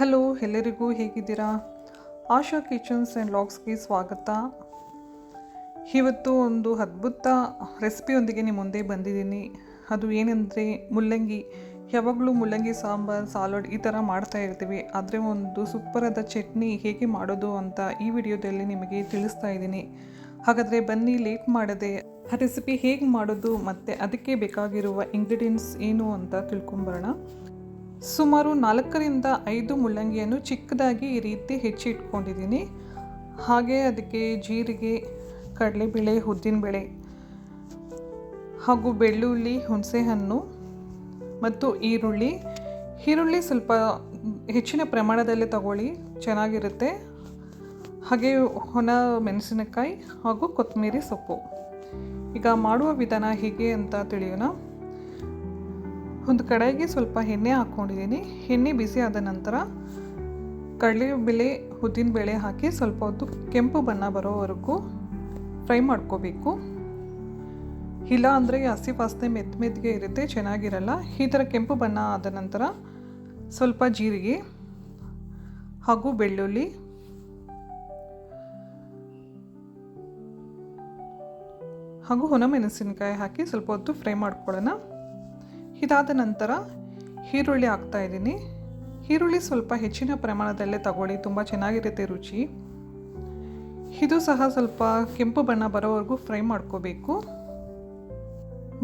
Hello, ಎಲ್ಲರಿಗೂ ಹೇಗಿದ್ದೀರಾ? ಆಶಾ kitchens and ಲಾಗ್ಸ್ಗೆ ಸ್ವಾಗತ. ಇವತ್ತು ಒಂದು ಅದ್ಭುತ ರೆಸಿಪಿಯೊಂದಿಗೆ ನಿಮ್ಮ ಮುಂದೆ ಬಂದಿದ್ದೀನಿ. ಅದು ಏನೆಂದರೆ ಮುಲ್ಲಂಗಿ, ಯಾವಾಗಲೂ ಮುಲ್ಲಂಗಿ, ಸಾಂಬಾರು, ಸಾಲಡ್ ಈ ಥರ ಮಾಡ್ತಾ ಇರ್ತೀವಿ. ಆದರೆ ಒಂದು ಸೂಪರಾದ ಚಟ್ನಿ ಹೇಗೆ ಮಾಡೋದು ಅಂತ ಈ ವಿಡಿಯೋದಲ್ಲಿ ನಿಮಗೆ ತಿಳಿಸ್ತಾ ಇದ್ದೀನಿ. ಹಾಗಾದರೆ ಬನ್ನಿ, ಲೇಟ್ ಮಾಡದೆ ಆ ರೆಸಿಪಿ ಹೇಗೆ ಮಾಡೋದು ಮತ್ತು ಅದಕ್ಕೆ ಬೇಕಾಗಿರುವ ಇಂಗ್ರೀಡಿಯೆಂಟ್ಸ್ ಏನು ಅಂತ ತಿಳ್ಕೊಂಬರೋಣ. ಸುಮಾರು ನಾಲ್ಕರಿಂದ ಐದು ಮುಳ್ಳಂಗಿಯನ್ನು ಚಿಕ್ಕದಾಗಿ ಈ ರೀತಿ ಹೆಚ್ಚಿಟ್ಕೊಂಡಿದ್ದೀನಿ. ಹಾಗೆ ಅದಕ್ಕೆ ಜೀರಿಗೆ, ಕಡಲೆಬೇಳೆ, ಉದ್ದಿನಬೇಳೆ ಹಾಗೂ ಬೆಳ್ಳುಳ್ಳಿ, ಹುಣಸೆಹಣ್ಣು ಮತ್ತು ಈರುಳ್ಳಿ. ಈರುಳ್ಳಿ ಸ್ವಲ್ಪ ಹೆಚ್ಚಿನ ಪ್ರಮಾಣದಲ್ಲೇ ತಗೊಳ್ಳಿ, ಚೆನ್ನಾಗಿರುತ್ತೆ. ಹಾಗೆ ಒಣ ಮೆಣಸಿನಕಾಯಿ ಹಾಗೂ ಕೊತ್ತಂಬರಿ ಸೊಪ್ಪು. ಈಗ ಮಾಡುವ ವಿಧಾನ ಹೇಗೆ ಅಂತ ತಿಳಿಯೋಣ. ಒಂದು ಕಡೆಗೆ ಸ್ವಲ್ಪ ಎಣ್ಣೆ ಹಾಕ್ಕೊಂಡಿದ್ದೀನಿ. ಎಣ್ಣೆ ಬಿಸಿ ಆದ ನಂತರ ಕಡಲೆಬೇಳೆ ಉದ್ದಿನಬೇಳೆ ಹಾಕಿ ಸ್ವಲ್ಪ ಹೊತ್ತು ಕೆಂಪು ಬಣ್ಣ ಬರೋವರೆಗೂ ಫ್ರೈ ಮಾಡ್ಕೋಬೇಕು. ಇಲ್ಲ ಅಂದರೆ ಹಸಿ ವಾಸನೆ ಮೆತ್ತ ಮೆತ್ತಿಗೆ ಇರುತ್ತೆ, ಚೆನ್ನಾಗಿರಲ್ಲ. ಈ ಥರ ಕೆಂಪು ಬಣ್ಣ ಆದ ನಂತರ ಸ್ವಲ್ಪ ಜೀರಿಗೆ ಹಾಗೂ ಬೆಳ್ಳುಳ್ಳಿ. ಹಾಗೂ ಹೊನಮೆಣಸಿನಕಾಯಿ ಹಾಕಿ ಸ್ವಲ್ಪ ಹೊತ್ತು ಫ್ರೈ ಮಾಡ್ಕೊಳ್ಳೋಣ. ಇದಾದ ನಂತರ ಈರುಳ್ಳಿ ಹಾಕ್ತಾ ಇದ್ದೀನಿ. ಈರುಳ್ಳಿ ಸ್ವಲ್ಪ ಹೆಚ್ಚಿನ ಪ್ರಮಾಣದಲ್ಲೇ ತಗೊಳ್ಳಿ, ತುಂಬ ಚೆನ್ನಾಗಿರುತ್ತೆ ರುಚಿ. ಇದು ಸಹ ಸ್ವಲ್ಪ ಕೆಂಪು ಬಣ್ಣ ಬರೋವರೆಗೂ ಫ್ರೈ ಮಾಡ್ಕೋಬೇಕು.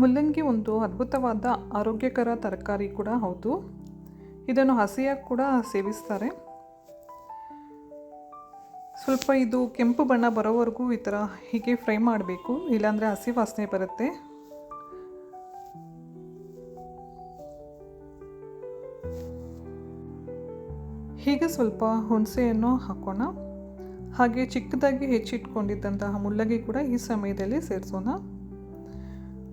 ಮುಲ್ಲಂಗಿ ಒಂದು ಅದ್ಭುತವಾದ ಆರೋಗ್ಯಕರ ತರಕಾರಿ ಕೂಡ ಹೌದು. ಇದನ್ನು ಹಸಿಯಾಗಿ ಕೂಡ ಸೇವಿಸ್ತಾರೆ. ಸ್ವಲ್ಪ ಇದು ಕೆಂಪು ಬಣ್ಣ ಬರೋವರೆಗೂ ಈ ಥರ ಹೀಗೆ ಫ್ರೈ ಮಾಡಬೇಕು, ಇಲ್ಲಾಂದರೆ ಹಸಿ ವಾಸನೆ ಬರುತ್ತೆ. ಹೀಗೆ ಸ್ವಲ್ಪ ಹುಣಸೆಯನ್ನು ಹಾಕೋಣ. ಹಾಗೆ ಚಿಕ್ಕದಾಗಿ ಹೆಚ್ಚಿಟ್ಕೊಂಡಿದ್ದಂತಹ ಮುಲ್ಲಂಗಿ ಕೂಡ ಈ ಸಮಯದಲ್ಲಿ ಸೇರಿಸೋಣ.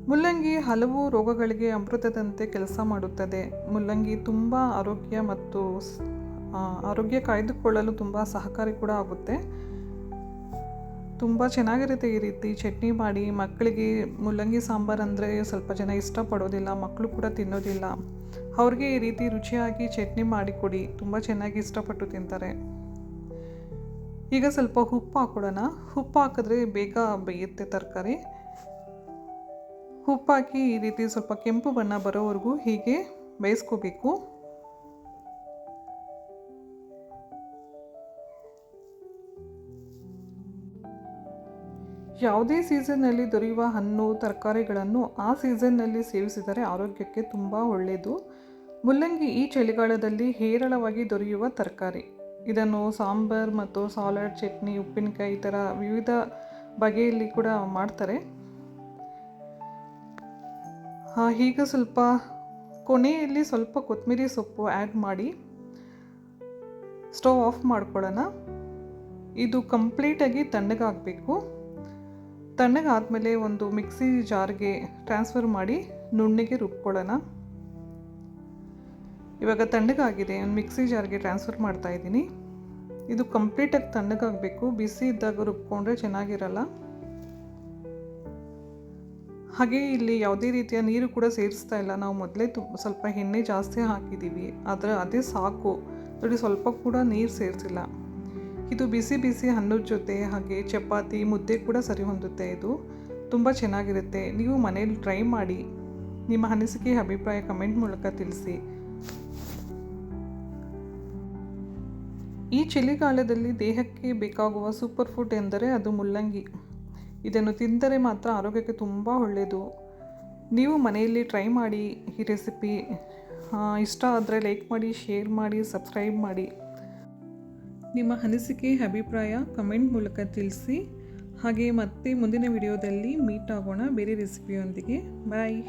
ಮುಲ್ಲಂಗಿ ಹಲವು ರೋಗಗಳಿಗೆ ಅಮೃತದಂತೆ ಕೆಲಸ ಮಾಡುತ್ತದೆ. ಮುಲ್ಲಂಗಿ ತುಂಬ ಆರೋಗ್ಯ ಮತ್ತು ಆರೋಗ್ಯ ಕಾಯ್ದುಕೊಳ್ಳಲು ತುಂಬ ಸಹಕಾರಿ ಕೂಡ ಆಗುತ್ತೆ. ತುಂಬ ಚೆನ್ನಾಗಿರುತ್ತೆ ಈ ರೀತಿ ಚಟ್ನಿ ಮಾಡಿ ಮಕ್ಕಳಿಗೆ ಮುಲ್ಲಂಗಿ ಸಾಂಬಾರು ಅಂದರೆ ಸ್ವಲ್ಪ ಜನ ಇಷ್ಟಪಡೋದಿಲ್ಲ, ಮಕ್ಕಳು ಕೂಡ ತಿನ್ನೋದಿಲ್ಲ. ಅವ್ರಿಗೆ ಈ ರೀತಿ ರುಚಿಯಾಗಿ ಚಟ್ನಿ ಮಾಡಿ ಕೊಡಿ. ತುಂಬ ಚೆನ್ನಾಗಿ ಇಷ್ಟಪಟ್ಟು ತಿಂತಾರೆ. ಈಗ ಸ್ವಲ್ಪ ಉಪ್ಪು ಹಾಕೊಡೋಣ. ಉಪ್ಪು ಹಾಕಿದ್ರೆ ಬೇಗ ಬೇಯುತ್ತೆ ತರಕಾರಿ. ಉಪ್ಪು ಹಾಕಿ ಈ ರೀತಿ ಸ್ವಲ್ಪ ಕೆಂಪು ಬಣ್ಣ ಬರೋವರೆಗೂ ಹೀಗೆ ಬೇಯಿಸ್ಕೋಬೇಕು. ಯಾವುದೇ ಸೀಸನ್ನಲ್ಲಿ ದೊರೆಯುವ ಹಣ್ಣು, ತರಕಾರಿಗಳನ್ನು ಆ ಸೀಸನ್ನಲ್ಲಿ ಸೇವಿಸಿದರೆ ಆರೋಗ್ಯಕ್ಕೆ ತುಂಬ ಒಳ್ಳೆಯದು. ಮುಲ್ಲಂಗಿ ಈ ಚಳಿಗಾಲದಲ್ಲಿ ಹೇರಳವಾಗಿ ದೊರೆಯುವ ತರಕಾರಿ. ಇದನ್ನು ಸಾಂಬಾರ್ ಮತ್ತು ಸಾಲಡ್, ಚಟ್ನಿ, ಉಪ್ಪಿನಕಾಯಿ ಈ ಥರ ವಿವಿಧ ಬಗೆಯಲ್ಲಿ ಕೂಡ ಮಾಡ್ತಾರೆ. ಈಗ ಸ್ವಲ್ಪ ಕೊನೆಯಲ್ಲಿ ಸ್ವಲ್ಪ ಕೊತ್ತಂಬರಿ ಸೊಪ್ಪು ಆ್ಯಡ್ ಮಾಡಿ. ಸ್ಟವ್ ಆಫ್ ಮಾಡ್ಕೊಳ್ಳೋಣ. ಇದು ಕಂಪ್ಲೀಟಾಗಿ ತಣ್ಣಗಾಗಬೇಕು. ತಣ್ಣಗಾದಮೇಲೆ ಒಂದು ಮಿಕ್ಸಿ ಜಾರ್ಗೆ ಟ್ರಾನ್ಸ್ಫರ್ ಮಾಡಿ ನುಣ್ಣಗೆ ರುಬ್ಕೊಳ್ಳೋಣ. ಇವಾಗ ತಣ್ಣಗಾಗಿದೆ, ಒಂದು ಮಿಕ್ಸಿ ಜಾರ್ಗೆ ಟ್ರಾನ್ಸ್ಫರ್ ಮಾಡ್ತಾ ಇದ್ದೀನಿ. ಇದು ಕಂಪ್ಲೀಟಾಗಿ ತಣ್ಣಗಾಗಬೇಕು, ಬಿಸಿ ಇದ್ದಾಗ ರುಬ್ಕೊಂಡ್ರೆ ಚೆನ್ನಾಗಿರಲ್ಲ. ಹಾಗೆ ಇಲ್ಲಿ ಯಾವುದೇ ರೀತಿಯ ನೀರು ಕೂಡ ಸೇರಿಸ್ತಾ ಇಲ್ಲ. ನಾವು ಮೊದಲೇ ತು, ಸ್ವಲ್ಪ ಎಣ್ಣೆ ಜಾಸ್ತಿ ಹಾಕಿದ್ದೀವಿ, ಆದರೆ ಅದೇ ಸಾಕು. ನೋಡಿ, ಸ್ವಲ್ಪ ಕೂಡ ನೀರು ಸೇರಿಸಿಲ್ಲ. ಇದು ಬಿಸಿ ಬಿಸಿ ಅನ್ನದ ಜೊತೆ ಹಾಗೆ ಚಪಾತಿ ಮುದ್ದೆ ಕೂಡ ಸರಿ ಹೊಂದುತ್ತೆ ಇದು. ತುಂಬ ಚೆನ್ನಾಗಿರುತ್ತೆ. ನೀವು ಮನೇಲಿ ಟ್ರೈ ಮಾಡಿ. ನಿಮ್ಮ ಅನಿಸಿಕೆ, ಅಭಿಪ್ರಾಯ ಕಮೆಂಟ್ ಮೂಲಕ ತಿಳಿಸಿ. ಈ ಚಳಿಗಾಲದಲ್ಲಿ ದೇಹಕ್ಕೆ ಬೇಕಾಗುವ ಸೂಪರ್ ಫುಡ್ ಎಂದರೆ ಅದು ಮುಲ್ಲಂಗಿ. ಇದನ್ನು ತಿಂದರೆ ಮಾತ್ರ ಆರೋಗ್ಯಕ್ಕೆ ತುಂಬ ಒಳ್ಳೆಯದು. ನೀವು ಮನೆಯಲ್ಲಿ ಟ್ರೈ ಮಾಡಿ ಈ ರೆಸಿಪಿ. ಇಷ್ಟ ಆದರೆ ಲೈಕ್ ಮಾಡಿ, ಶೇರ್ ಮಾಡಿ, ಸಬ್ಸ್ಕ್ರೈಬ್ ಮಾಡಿ. ನಿಮ್ಮ ಅನಿಸಿಕೆ, ಅಭಿಪ್ರಾಯ ಕಮೆಂಟ್ ಮೂಲಕ ತಿಳಿಸಿ. ಹಾಗೆ ಮತ್ತೆ ಮುಂದಿನ ವಿಡಿಯೋದಲ್ಲಿ ಮೀಟ್ ಆಗೋಣ. ಬೇರೆ ರೆಸಿಪಿಯೊಂದಿಗೆ. ಬಾಯ್.